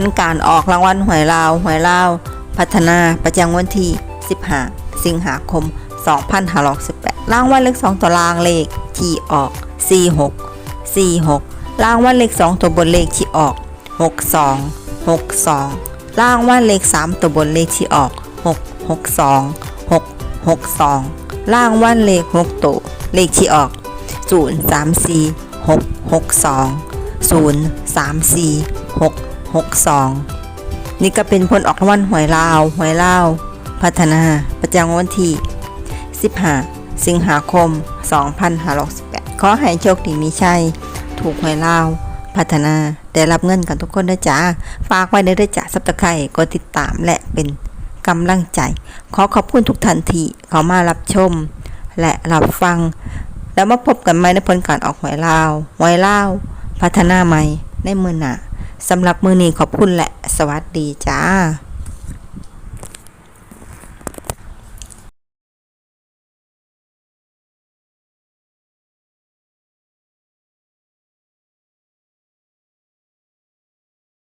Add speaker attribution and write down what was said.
Speaker 1: ลการออกรางวัลหวยลาวหวยลาว พัฒนาประจำวันที่ 15 สิงหาคม 2518รางวัลเลข2ตัวรางเลขที่ออก 46 46รางวัลเลข2ตัวบนเลขที่ออก 62 62รางวัลเลข3ตัวบนเลขที่ออก 6 62 6 62รางวัลเลข6ตัวเลขที่ออก 0 3 4 6 6 2 0 3 4 6 6 2 นี่ก็เป็นผลออกรางวัลหวยลาว หวยลาว พัฒนา ประจำวันที่ 15 สิงหาคม 2568 ขอให้โชคดีมีชัย ถูกหวยลาว พัฒนาได้รับเงินกันทุกคนนะจ๊ะฝากไว้ในด้วยจ้ะซับตะไคร่กดติดตามและเป็นกำลังใจ ขอขอบคุณทุกท่านทีเขามารับชม และรับฟัง แล้วมาพบกันใหม่ในผลการออกหวยลาวหวยลาว พัฒนาใหม่ในมือหน้า สำหรับมือนี้ขอบคุณและ สวัสดีจ้า